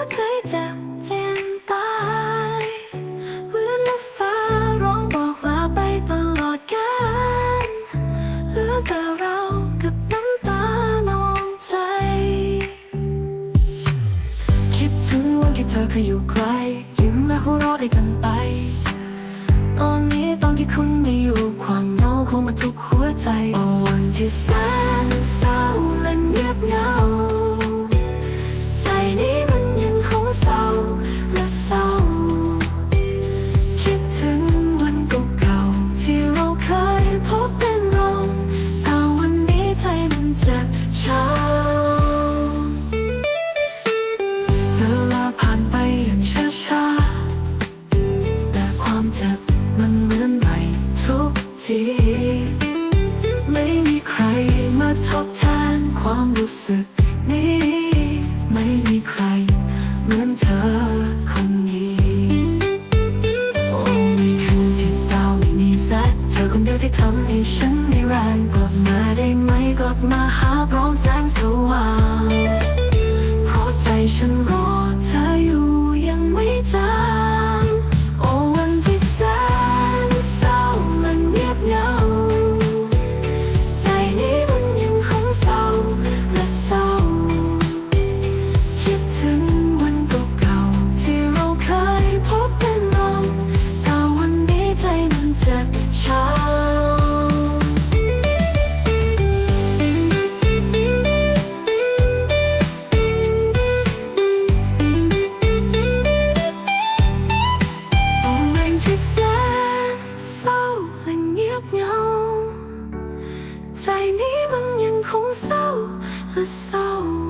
วใจจ็เจียนตายเหมือนฟ้าร้องบอกลาไปตลอดกาลเหอแต่เรากับน้ำตานองใจ คิดถึงวันที่เธอเคยอยู่ไกลยิ้มและหัวเราะด้วยกันไป ตอนนี้ตอนที่คุณไม่อยู่ความเงาคงมาทุกหัวใจวันที่แสนีไม่มีใครมาทดแทนความรู้สึกนี้ ไม่มีใครเหมือนเธอคนนี้โอ้ในคืนที่ดาวไม่มีแสงเธอคนเดียวที่ทำให้ฉันมีแรงกลับมาได้ไหมกลับมาหาพร้อมแส เธอแต่เช้าใจนี้มันยังคงเศร้าและเศร้า